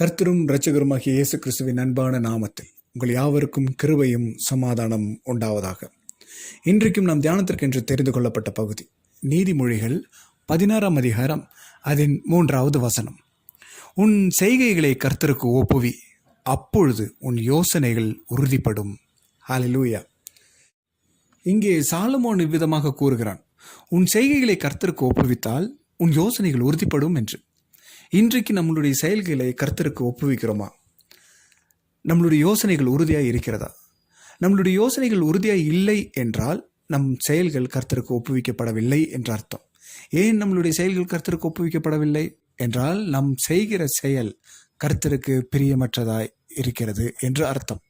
கர்த்தரும் இரட்சகருமாகிய இயேசு கிறிஸ்துவின் அன்பான நாமத்தில் உங்கள் யாவருக்கும் கிருபையும் சமாதானம் உண்டாவதாக. இன்றைக்கும் நாம் தியானத்திற்கென்று தெரிந்து கொள்ளப்பட்ட பகுதி நீதிமொழிகள் பதினாறாம் அதிகாரம் அதன் மூன்றாவது வசனம். உன் செய்கைகளை கர்த்தருக்கு ஒப்புவி அப்பொழுது உன் யோசனைகள் உறுதிப்படும். ஹாலிலூயா இங்கே சாலமோன் இவ்விதமாக கூறுகிறான் உன் செய்கைகளை கர்த்தருக்கு ஒப்புவித்தால் உன் யோசனைகள் உறுதிப்படும் என்று. இன்றைக்கு நம்மளுடைய செயல்களை கர்த்தருக்கு ஒப்புவிக்கிறோமா? நம்மளுடைய யோசனைகள் உறுதியாக இருக்கிறதா? நம்மளுடைய யோசனைகள் உறுதியாக இல்லை என்றால் நம் செயல்கள் கர்த்தருக்கு ஒப்புவிக்கப்படவில்லை என்ற அர்த்தம். ஏன் நம்மளுடைய செயல்கள் கர்த்தருக்கு ஒப்புவிக்கப்படவில்லை என்றால் நம் செய்கிற செயல் கர்த்தருக்கு பிரியமற்றதாய் இருக்கிறது என்று அர்த்தம்.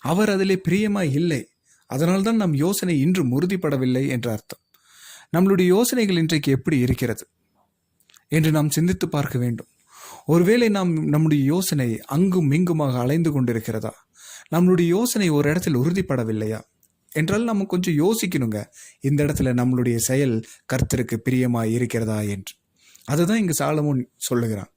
அவர் அதிலே பிரியமாய் இல்லை. அதனால்தான் நம் யோசனை இன்றும் உறுதிப்படவில்லை என்று அர்த்தம். நம்மளுடைய யோசனைகள் இன்றைக்கு எப்படி இருக்கிறது? என்று நாம் சிந்தித்து பார்க்க வேண்டும். ஒருவேளை நாம் நம்முடைய யோசனை அங்கும் இங்குமாக அலைந்து கொண்டிருக்கிறதா? நம்மளுடைய யோசனை ஒரு இடத்தில் உறுதிப்படவில்லையா? என்றால் நம்ம கொஞ்சம் யோசிக்கணுங்க. இந்த இடத்துல நம்மளுடைய செயல் கர்த்தருக்கு பிரியமாக இருக்கிறதா என்று. அதுதான் இங்கே சாலமோன் சொல்லுகிறான்.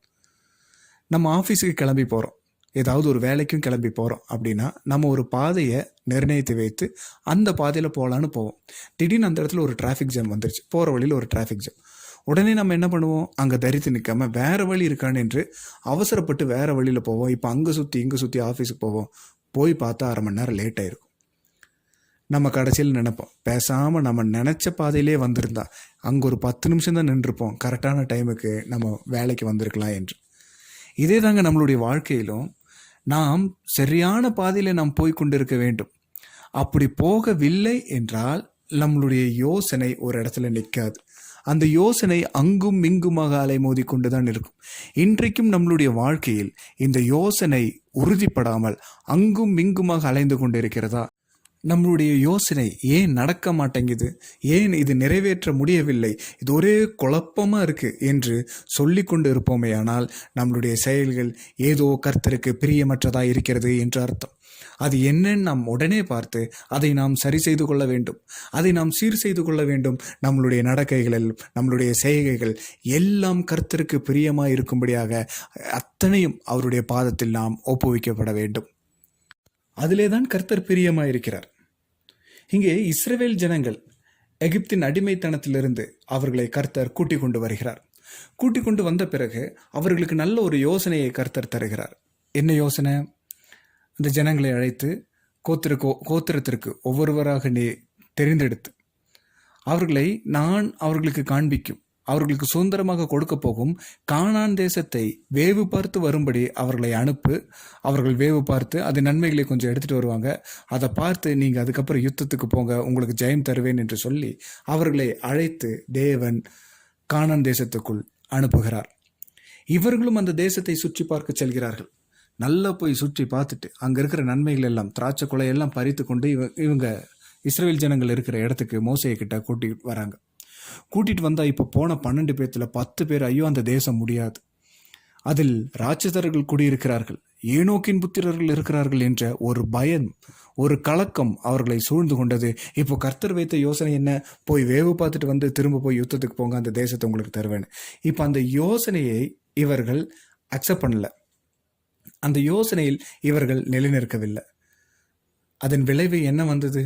நம்ம ஆஃபீஸுக்கு கிளம்பி போகிறோம் ஏதாவது ஒரு வேலைக்கும் கிளம்பி போகிறோம் அப்படின்னா நம்ம ஒரு பாதையை நிர்ணயித்து வைத்து அந்த பாதையில் போகலான்னு போவோம். திடீர்னு அந்த இடத்துல ஒரு டிராஃபிக் ஜாம் வந்துருச்சு. போகிற வழியில் ஒரு டிராஃபிக் ஜாம் உடனே நம்ம என்ன பண்ணுவோம்? அங்கே தரித்து நிற்காம வேறு வழி இருக்கான்னு என்று அவசரப்பட்டு வேறு வழியில் போவோம். இப்போ அங்கே சுற்றி இங்கே சுற்றி ஆஃபீஸுக்கு போவோம். போய் பார்த்தா அரை மணி நேரம் லேட் ஆயிருக்கும். நம்ம கடைசியில் நினைப்போம். பேசாமல் நம்ம நினச்ச பாதையிலே வந்திருந்தா அங்கே ஒரு பத்து நிமிஷம் தான் நின்றுப்போம் கரெக்டான டைமுக்கு நம்ம வேலைக்கு வந்திருக்கலாம் என்று. இதே தாங்க நம்மளுடைய வாழ்க்கையிலும் நாம் சரியான பாதையில் நாம் போய் கொண்டிருக்க வேண்டும். அப்படி போகவில்லை என்றால் நம்மளுடைய யோசனை ஒரு இடத்துல நிற்காது அந்த யோசனை அங்கும் இங்குமாக அலைமோதி கொண்டுதான் இருக்கும். இன்றைக்கும் நம்மளுடைய வாழ்க்கையில் இந்த யோசனை உறுதிப்படாமல் அங்கும் இங்குமாக அலைந்து கொண்டிருக்கிறதா? நம்மளுடைய யோசனை ஏன் நடக்க மாட்டேங்குது? ஏன் இது நிறைவேற்ற முடியவில்லை? இது ஒரே குழப்பமாக இருக்குது என்று சொல்லி கொண்டு இருப்போமேயானால் நம்மளுடைய செயல்கள் ஏதோ கர்த்தருக்கு பிரியமற்றதாக இருக்கிறது என்று அர்த்தம். அது என்னன்னு நாம் உடனே பார்த்து அதை நாம் சரி செய்து கொள்ள வேண்டும். அதை நாம் சீர் செய்து கொள்ள வேண்டும். நம்மளுடைய நடக்கைகளில் நம்மளுடைய செய்கைகள் எல்லாம் கர்த்தருக்கு பிரியமாக இருக்கும்படியாக அத்தனையும் அவருடைய பாதத்தில் நாம் ஒப்புவிக்கப்பட வேண்டும். அதிலே தான் கர்த்தர் பிரியமாயிருக்கிறார். இங்கே இஸ்ரவேல் ஜனங்கள் எகிப்தின் அடிமைத்தனத்திலிருந்து அவர்களை கர்த்தர் கூட்டிக் கொண்டு வருகிறார். கூட்டிக் கொண்டு வந்த பிறகு அவர்களுக்கு நல்ல ஒரு யோசனையை கர்த்தர் தருகிறார். என்ன யோசனை? அந்த ஜனங்களை அழைத்து கோத்திர கோத்திரத்திற்கு ஒவ்வொருவராக நீ தெரிந்தெடுத்து அவர்களை நான் அவர்களுக்கு காண்பிக்கும். அவர்களுக்கு சுதந்திரமாக கொடுக்க போகும் கானான் தேசத்தை வேவு பார்த்து வரும்படி அவர்களை அனுப்பு. அவர்கள் வேவு பார்த்து அது நன்மைகளை கொஞ்சம் எடுத்துகிட்டு வருவாங்க. அதை பார்த்து நீங்கள் அதுக்கப்புறம் யுத்தத்துக்கு போங்க உங்களுக்கு ஜெயம் தருவேன் என்று சொல்லி அவர்களை அழைத்து தேவன் கானான் தேசத்துக்குள் அனுப்புகிறார். இவர்களும் அந்த தேசத்தை சுற்றி பார்க்க செல்கிறார்கள். நல்லா போய் சுற்றி பார்த்துட்டு அங்கே இருக்கிற நன்மைகள் எல்லாம் திராட்சை குலை எல்லாம் பறித்து கொண்டு இவ இவங்க இஸ்ரேல் ஜனங்கள் இருக்கிற இடத்துக்கு மோசையை கிட்ட கூட்டிகிட்டு வராங்க. கூட்டிகிட்டு வந்தால் இப்போ போன பன்னெண்டு பேர்த்தில் பத்து பேர் ஐயோ அந்த தேசம் முடியாது. அதில் ராட்சதர்கள் குடியிருக்கிறார்கள். ஏனோக்கின் புத்திரர்கள் இருக்கிறார்கள் என்ற ஒரு பயம் ஒரு கலக்கம் அவர்களை சூழ்ந்து கொண்டது. இப்போ கர்த்தர் வைத்த யோசனை என்ன? போய் வேவு பார்த்துட்டு வந்து திரும்ப போய் யுத்தத்துக்கு போங்க அந்த தேசத்தை உங்களுக்கு தருவேன் இப்போ அந்த யோசனையை இவர்கள் அக்செப்ட் பண்ணல. அந்த யோசனையில் இவர்கள் நிலைநிற்கவில்லை. அதன் விளைவு என்ன வந்தது?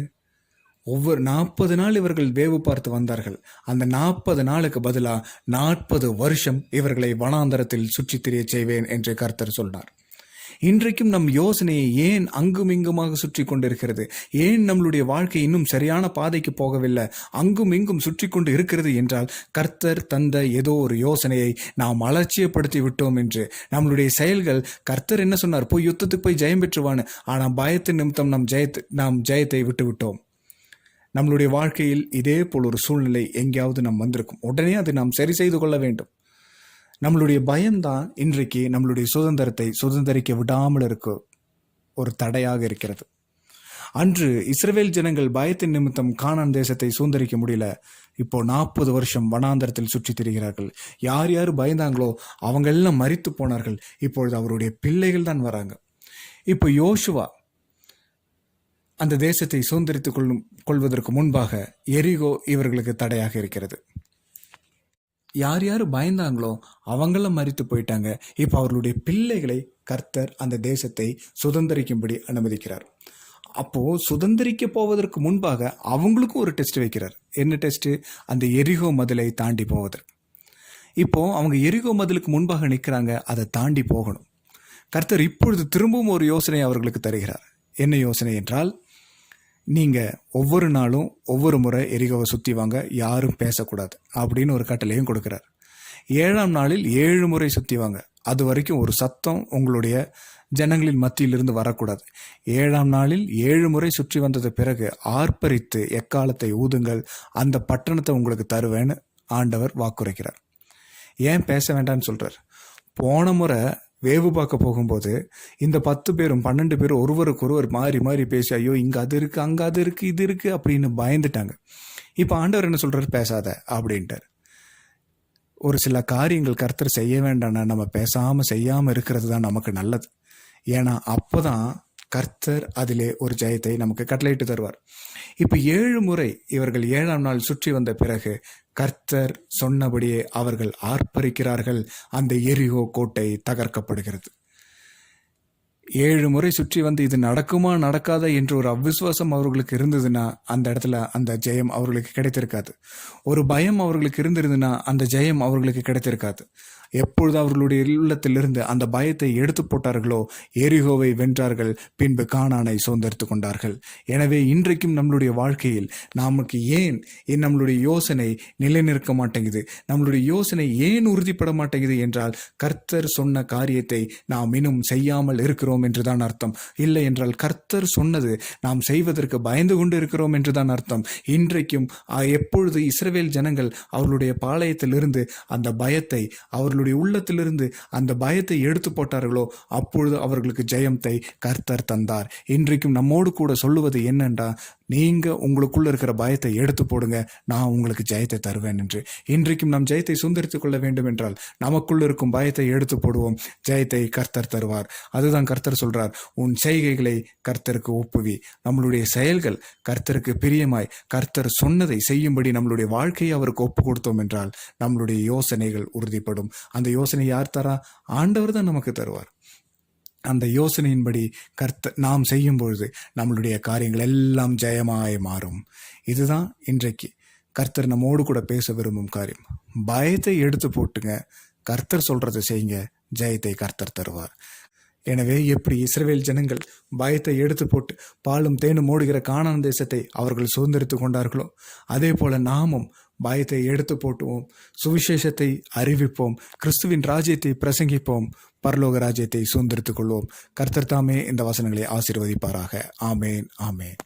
ஒவ்வொரு நாற்பது நாள் இவர்கள் வேவு பார்த்து வந்தார்கள். அந்த நாற்பது நாளுக்கு பதிலாக நாற்பது வருஷம் இவர்களை வனாந்தரத்தில் சுற்றித் திரிய செய்வேன் என்று கர்த்தர் சொன்னார் இன்றைக்கும் நம் யோசனையை ஏன் அங்கும் இங்குமாக சுற்றி கொண்டிருக்கிறது? ஏன் நம்மளுடைய வாழ்க்கை இன்னும் சரியான பாதைக்கு போகவில்லை? அங்கும் இங்கும் சுற்றி கொண்டு இருக்கிறது என்றால் கர்த்தர் தந்த ஏதோ ஒரு யோசனையை நாம் அலட்சியப்படுத்தி விட்டோம் என்று. நம்மளுடைய செயல்கள் கர்த்தர் என்ன சொன்னார்? போய் யுத்தத்துக்கு போய் ஜெயம் பெற்றுவான்னு. ஆனால் பயத்தின் நிமித்தம் நம் ஜெயத்தை நாம் ஜெயத்தை விட்டு விட்டோம் நம்மளுடைய வாழ்க்கையில் இதே போல் ஒரு சூழ்நிலை எங்கேயாவது நாம் வந்திருக்கும். உடனே அதை நாம் சரி செய்து கொள்ள வேண்டும். நம்மளுடைய பயம்தான் இன்றைக்கு நம்மளுடைய சுதந்திரத்தை சுதந்திரிக்க விடாமல் இருக்க ஒரு தடையாக இருக்கிறது. அன்று இஸ்ரேல் ஜனங்கள் பயத்தின் நிமித்தம் கானான் தேசத்தை சுதந்திரிக்க முடியல. இப்போ நாற்பது வருஷம் வனாந்தரத்தில் சுற்றி திரிகிறார்கள். யார் யார் பயந்தாங்களோ அவங்க எல்லாம் மறித்து போனார்கள். இப்பொழுது அவருடைய பிள்ளைகள் தான் வராங்க. இப்போ யோசுவா அந்த தேசத்தை சுதந்திரித்துக் கொள்ளும் கொள்வதற்கு முன்பாக எரிகோ இவர்களுக்கு தடையாக இருக்கிறது. யார் யார் பயந்தாங்களோ அவங்களும் மறித்து போயிட்டாங்க. இப்போ அவர்களுடைய பிள்ளைகளை கர்த்தர் அந்த தேசத்தை சுதந்திரிக்கும்படி அனுமதிக்கிறார். அப்போது சுதந்திரிக்க போவதற்கு முன்பாக அவங்களுக்கும் ஒரு டெஸ்ட் வைக்கிறார். என்ன டெஸ்ட்டு அந்த எரிகோ மதிலை தாண்டி போவதற்கு இப்போது அவங்க எரிகோ மதிலுக்கு முன்பாக நிற்கிறாங்க அதை தாண்டி போகணும். கர்த்தர் இப்பொழுது திரும்பவும் ஒரு யோசனை அவர்களுக்கு தருகிறார். என்ன யோசனை என்றால் நீங்கள் ஒவ்வொரு நாளும் ஒவ்வொரு முறை எரிகோவை சுற்றி வாங்க யாரும் பேசக்கூடாது அப்படின்னு ஒரு கட்டளையும் கொடுக்குறார். ஏழாம் நாளில் ஏழு முறை சுற்றி வாங்க. அது வரைக்கும் ஒரு சத்தம் உங்களுடைய ஜனங்களின் மத்தியிலிருந்து வரக்கூடாது. ஏழாம் நாளில் ஏழு முறை சுற்றி வந்தது பிறகு ஆர்ப்பரித்து எக்காலத்தை ஊதுங்கள் அந்த பட்டணத்தை உங்களுக்கு தருவேன்னு ஆண்டவர் வாக்குரைக்கிறார். ஏன் பேச வேண்டாம்னு சொல்கிறார் போன முறை வேவு பார்க்க போகும்போது இந்த பத்து பேரும் பன்னெண்டு பேரும் ஒருவருக்கு ஒருவர் மாறி மாறி பேசி ஐயோ இங்கே அது இருக்குது அங்கே அது இருக்குது இது இருக்குது அப்படின்னு பயந்துட்டாங்க. இப்போ ஆண்டவர் என்ன சொல்கிறார் பேசாத அப்படின்ட்டார். ஒரு சில காரியங்கள் கர்த்தர் செய்ய வேண்டாம்னா நம்ம பேசாமல் செய்யாமல் இருக்கிறது தான் நமக்கு நல்லது. ஏன்னா அப்போ தான் கர்த்தர் அதிலே ஒரு ஜெயத்தை நமக்கு கட்டளையிட்டு தருவார். இப்போ ஏழு முறை இவர்கள் ஏழாம் நாள் சுற்றி வந்த பிறகு கர்த்தர் சொன்னபடியே அவர்கள் ஆர்ப்பரிக்கிறார்கள். அந்த எரிகோ கோட்டை தகர்க்கப்படுகிறது. ஏழு முறை சுற்றி வந்து இது நடக்குமா நடக்காதா என்று ஒரு அவ்விசுவாசம் அவர்களுக்கு இருந்ததுன்னா அந்த இடத்துல அந்த ஜெயம் அவர்களுக்கு கிடைத்திருக்காது. ஒரு பயம் அவர்களுக்கு இருந்திருந்ததுன்னா அந்த ஜெயம் அவர்களுக்கு கிடைத்திருக்காது. எப்பொழுது அவர்களுடைய உள்ளத்திலிருந்து அந்த பயத்தை எடுத்து போட்டார்களோ எரிகோவை வென்றார்கள் பின்பு காணானை சுதந்திரித்து கொண்டார்கள். எனவே இன்றைக்கும் நம்மளுடைய வாழ்க்கையில் நமக்கு ஏன் நம்மளுடைய யோசனை நிலைநிற்க மாட்டேங்குது? நம்மளுடைய யோசனை ஏன் உறுதிப்பட மாட்டேங்குது என்றால் கர்த்தர் சொன்ன காரியத்தை நாம் இன்னும் செய்யாமல் இருக்கிறோம் என்றுதான் அர்த்தம். இல்லை என்றால் கர்த்தர் சொன்னது நாம் செய்வதற்கு பயந்து கொண்டு இருக்கிறோம் என்றுதான் அர்த்தம். இன்றைக்கும் எப்பொழுது இஸ்ரவேல் ஜனங்கள் அவர்களுடைய பாளையத்திலிருந்து அந்த பயத்தை அவர் அவர்களுடைய உள்ளத்திலிருந்து அந்த பயத்தை எடுத்து போட்டார்களோ அப்பொழுது அவர்களுக்கு ஜெயத்தை கர்த்தர் தந்தார். இன்றைக்கும் நம்மோடு கூட சொல்லுவது என்னென்றா நீங்க உங்களுக்குள்ள இருக்கிற பயத்தை எடுத்து போடுங்க. நான் உங்களுக்கு ஜெயத்தை தருவேன் என்று. இன்றைக்கும் நாம் ஜெயத்தை சுந்தரித்துக் கொள்ள வேண்டும் என்றால் நமக்குள்ள இருக்கும் பயத்தை எடுத்து போடுவோம். ஜெயத்தை கர்த்தர் தருவார். அதுதான் கர்த்தர் சொல்றார். உன் செய்கைகளை கர்த்தருக்கு ஒப்புவி. நம்மளுடைய செயல்கள் கர்த்தருக்கு பிரியமாய். கர்த்தர் சொன்னதை செய்யும்படி நம்மளுடைய வாழ்க்கையை அவருக்கு ஒப்பு கொடுத்தோம் என்றால் நம்மளுடைய யோசனைகள் உறுதிப்படும். அந்த யோசனை யார் தரா? ஆண்டவர் தான் நமக்கு தருவார். அந்த யோசனையின்படி கர்த்த நாம் செய்யும் பொழுது நம்மளுடைய காரியங்கள் எல்லாம் ஜெயமாய் மாறும். இதுதான் இன்றைக்கு கர்த்தர் நம்மோடு கூட பேச விரும்பும் காரியம். பயத்தை எடுத்து போட்டுங்க. கர்த்தர் சொல்றதை செய்யுங்க. ஜெயத்தை கர்த்தர் தருவார். எனவே எப்படி இஸ்ரேல் ஜனங்கள் பயத்தை எடுத்து போட்டு பாலும் தேனும் ஓடுகிற காணான தேசத்தை அவர்கள் சுதந்திரித்து கொண்டார்களோ? அதே போல நாமும் பயத்தை எடுத்து போட்டுவோம் சுவிசேஷத்தை அறிவிப்போம் கிறிஸ்துவின் ராஜ்யத்தை பிரசங்கிப்போம் பரலோக ராஜ்யத்தை சுதந்திரித்துக் கொள்வோம். கர்த்தர் தாமே இந்த வசனங்களை ஆசீர்வதிப்பாராக. ஆமேன் ஆமேன்.